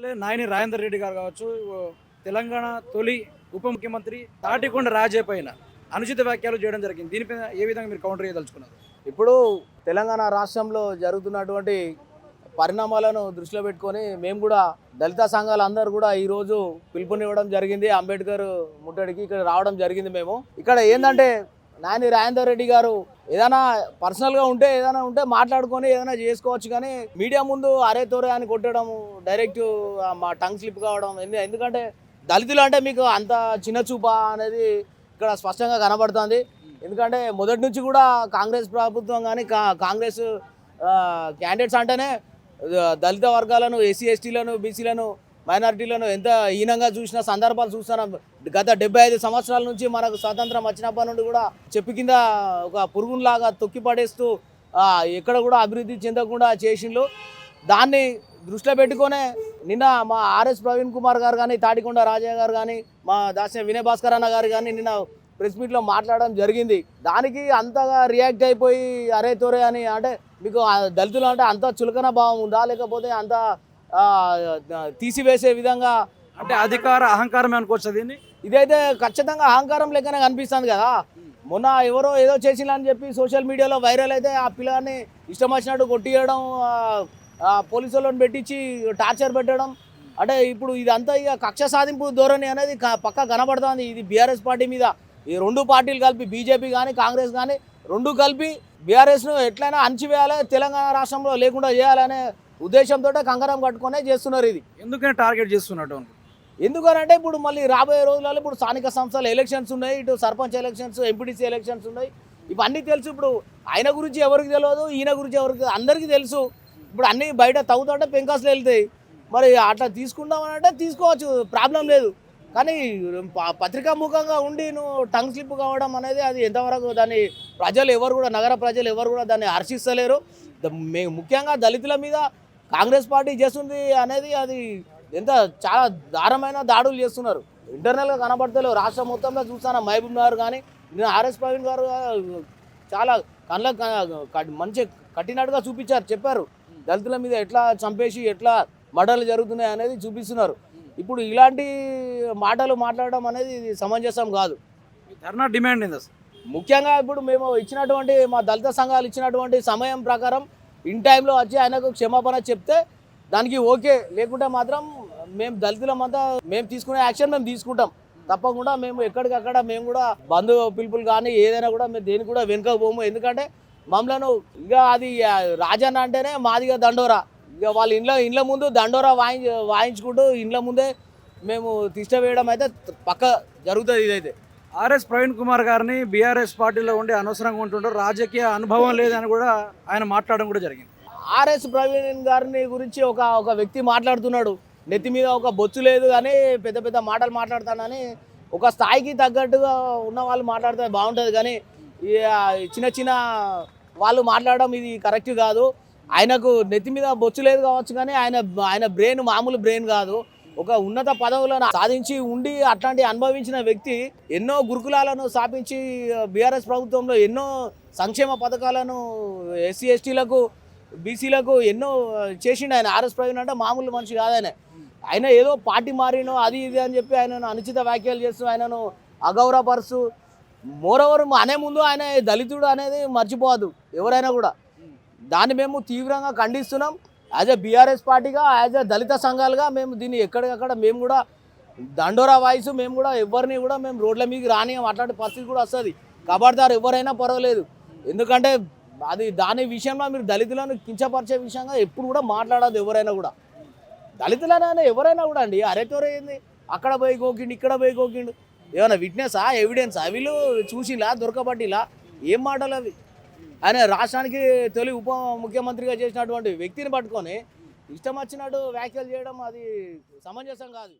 MLA Nayani Rajender Reddy గారు కావచ్చు తెలంగాణ తొలి ఉప ముఖ్యమంత్రి తాటికొండ రాజే పైన అనుచిత వ్యాఖ్యలు చేయడం జరిగింది. దీనిపైన ఏ విధంగా మీరు కౌంటర్ చేయదలుచుకున్నారు? ఇప్పుడు తెలంగాణ రాష్ట్రంలో జరుగుతున్నటువంటి పరిణామాలను దృష్టిలో పెట్టుకొని మేము కూడా దళిత సంఘాలు అందరూ కూడా ఈరోజు పిలుపునివ్వడం జరిగింది. అంబేద్కర్ ముట్టడికి ఇక్కడ రావడం జరిగింది మేము. ఇక్కడ ఏంటంటే నాని రాజేందర్ రెడ్డి గారు ఏదైనా పర్సనల్గా ఉంటే ఏదైనా ఉంటే మాట్లాడుకొని ఏదైనా చేసుకోవచ్చు కానీ మీడియా ముందు అరే తోరే అని కొట్టడం డైరెక్ట్ మా టంగ్ స్లిప్ కావడం ఎందుకంటే దళితులు అంటే మీకు అంత చిన్న చూపా అనేది ఇక్కడ స్పష్టంగా కనబడుతుంది. ఎందుకంటే మొదటి నుంచి కూడా కాంగ్రెస్ ప్రభుత్వం కానీ కా- కాంగ్రెస్ క్యాండిడేట్స్ అంటేనే దళిత వర్గాలను ఎస్సీ ఎస్టీలను బీసీలను మైనారిటీలను ఎంత హీనంగా చూసిన సందర్భాలు చూస్తున్నాం గత డెబ్బై ఐదు సంవత్సరాల నుంచి మనకు స్వాతంత్రం వచ్చినప్పటి నుండి కూడా చెప్పు కింద ఒక పురుగులాగా తొక్కి పడేస్తూ ఎక్కడ కూడా అభివృద్ధి చెందకుండా చేసిండ్రు దాన్ని దృష్టిలో పెట్టుకొనే నిన్న మా ఆర్ఎస్ ప్రవీణ్ కుమార్ గారు కానీ తాటికొండ రాజయ్య గారు కానీ మా దాస్య వినయ్ భాస్కర్ అన్న గారు కానీ నిన్న ప్రెస్ మీట్లో మాట్లాడడం జరిగింది. దానికి అంతగా రియాక్ట్ అయిపోయి అరే తోరే అని అంటే మీకు ఆ దళితులు అంటే అంత చులకన భావం ఉందా? లేకపోతే అంత తీసివేసే విధంగా అంటే అధికార అహంకారమే అనుకోవచ్చు దీన్ని? ఇదైతే ఖచ్చితంగా అహంకారం లెక్కనే కనిపిస్తుంది కదా. మొన్న ఎవరో ఏదో చేసినా అని చెప్పి సోషల్ మీడియాలో వైరల్ అయితే ఆ పిల్లాన్ని ఇష్టం వచ్చినట్టు కొట్టియడం పోలీసు వాళ్ళని పెట్టించి టార్చర్ పెట్టడం. అంటే ఇప్పుడు ఇదంతా ఇక కక్ష సాధింపు ధోరణి అనేది పక్కా కనబడుతుంది. ఇది బీఆర్ఎస్ పార్టీ మీద ఈ రెండు పార్టీలు కలిపి బీజేపీ కానీ కాంగ్రెస్ కానీ రెండు కలిపి బీఆర్ఎస్ను ఎట్లయినా అణచివేయాలి తెలంగాణ రాష్ట్రంలో లేకుండా చేయాలనే ఉద్దేశంతో కంకరం కట్టుకునే చేస్తున్నారు ఇది. ఎందుకని టార్గెట్ చేస్తున్నట్టు ఎందుకనంటే ఇప్పుడు మళ్ళీ రాబోయే రోజులలో ఇప్పుడు స్థానిక సంస్థల ఎలక్షన్స్ ఉన్నాయి ఇటు సర్పంచ్ ఎలక్షన్స్ ఎంపీటీసీ ఎలక్షన్స్ ఉన్నాయి. ఇవన్నీ తెలుసు ఇప్పుడు. ఆయన గురించి ఎవరికి తెలియదు ఈయన గురించి ఎవరికి అందరికీ తెలుసు. ఇప్పుడు అన్నీ బయట తవ్వుతుంటే పెంకాసులు వెళ్తాయి. మరి అట్లా తీసుకుందామని అంటే తీసుకోవచ్చు ప్రాబ్లం లేదు. కానీ పత్రికా ముఖంగా ఉండి నువ్వు టంగ్ స్లిప్ కావడం అనేది అది ఎంతవరకు దాన్ని ప్రజలు ఎవరు కూడా నగర ప్రజలు ఎవరు కూడా దాన్ని హర్షిస్తలేరు. ముఖ్యంగా దళితుల మీద కాంగ్రెస్ పార్టీ చేస్తుంది అనేది అది ఎంత చాలా దారుణమైన దాడులు చేస్తున్నారు. ఇంటర్నల్గా కనబడతలేవు. రాష్ట్రం మొత్తంలో చూస్తాను మహబూబ్ నగర్ కానీ నేను ఆర్ఎస్ ప్రవీణ్ గారు చాలా కళ్ళ మంచి కట్టినట్టుగా చూపించారు చెప్పారు. దళితుల మీద ఎట్లా చంపేసి ఎట్లా మర్డర్లు జరుగుతున్నాయి అనేది చూపిస్తున్నారు. ఇప్పుడు ఇలాంటి మాటలు మాట్లాడడం అనేది సమంజసం కాదు. ధర్నా డిమాండ్ ముఖ్యంగా ఇప్పుడు మేము ఇచ్చినటువంటి మా దళిత సంఘాలు ఇచ్చినటువంటి సమయం ప్రకారం ఇన్ టైంలో వచ్చి ఆయనకు క్షమాపణ చెప్తే దానికి ఓకే. లేకుంటే మాత్రం మేము దళితులమంతా మేము తీసుకునే యాక్షన్ మేము తీసుకుంటాం. తప్పకుండా మేము ఎక్కడికక్కడ మేము కూడా బంధు పిలుపులు కానీ ఏదైనా కూడా మేము దేనికి కూడా వెనుక పోము. ఎందుకంటే మమ్మలను ఇక అది రాజన్న అంటేనే మాదిగా దండోరా. ఇక వాళ్ళ ఇంట్లో ఇండ్ల ముందు దండోరా వాయి వాయించుకుంటూ ఇండ్ల ముందే మేము తిష్ట వేయడం అయితే పక్క జరుగుతుంది ఇదైతే. ఆర్ఎస్ ప్రవీణ్ కుమార్ గారిని బీఆర్ఎస్ పార్టీలో ఉండి అనవసరంగా ఉంటుంటారు. రాజకీయ అనుభవం లేదని కూడా ఆయన మాట్లాడడం కూడా జరిగింది. ఆర్ఎస్ ప్రవీణ్ గారిని గురించి ఒక ఒక వ్యక్తి మాట్లాడుతున్నాడు. నెత్తి మీద ఒక బొచ్చు లేదు కానీ పెద్ద పెద్ద మాటలు మాట్లాడతానని ఒక స్థాయికి తగ్గట్టుగా ఉన్న వాళ్ళు మాట్లాడితే బాగుంటుంది కానీ చిన్న చిన్న వాళ్ళు మాట్లాడడం ఇది కరెక్ట్ కాదు. ఆయనకు నెత్తి మీద బొచ్చు లేదు కావచ్చు కానీ ఆయన ఆయన బ్రెయిన్ మామూలు బ్రెయిన్ కాదు. ఒక ఉన్నత పదవులను సాధించి ఉండి అట్లాంటి అనుభవించిన వ్యక్తి ఎన్నో గురుకులాలను స్థాపించి బీఆర్ఎస్ ప్రభుత్వంలో ఎన్నో సంక్షేమ పథకాలను ఎస్సీ ఎస్టీలకు బీసీలకు ఎన్నో చేసిండు ఆయన. ఆర్ఎస్ ప్రవీణ్ అంటే మామూలు మనిషి కాదాయన ఆయన ఏదో పార్టీ మారినో అది ఇది అని చెప్పి ఆయనను అనుచిత వ్యాఖ్యలు చేస్తూ ఆయనను అగౌరవపరుస్తూ మోరవరు అనే ముందు ఆయన దళితుడు అనేది మర్చిపోవద్దు ఎవరైనా కూడా. దాన్ని మేము తీవ్రంగా ఖండిస్తున్నాం. యాజ్ ఎ బీఆర్ఎస్ పార్టీగా యాజ్ ఎ దళిత సంఘాలుగా మేము దీన్ని ఎక్కడికక్కడ మేము కూడా దండోరా వాయిస్ మేము కూడా ఎవరిని కూడా మేము రోడ్ల మీదకి రానియం అట్లాంటి పరిస్థితి కూడా వస్తుంది. కబడ్దారు ఎవరైనా పర్వాలేదు. ఎందుకంటే అది దాని విషయంలో మీరు దళితులను కించపరిచే విషయంగా ఎప్పుడు కూడా మాట్లాడదు ఎవరైనా కూడా. దళితులనే ఎవరైనా కూడా అండి అరెటోరే ఏంది? అక్కడ పోయి గోకిండు ఇక్కడ పోయి గోకిండు. ఏమైనా విట్నెసా ఎవిడెన్సా వీళ్ళు చూసిలా దొరకబట్టిలా? ఏం మాటలు అవి? ఆయన రాష్ట్రానికి తొలి ఉప ముఖ్యమంత్రిగా చేసినటువంటి వ్యక్తిని పట్టుకొని ఇష్టం వచ్చినట్టు వ్యాఖ్యలు చేయడం అది సమంజసం కాదు.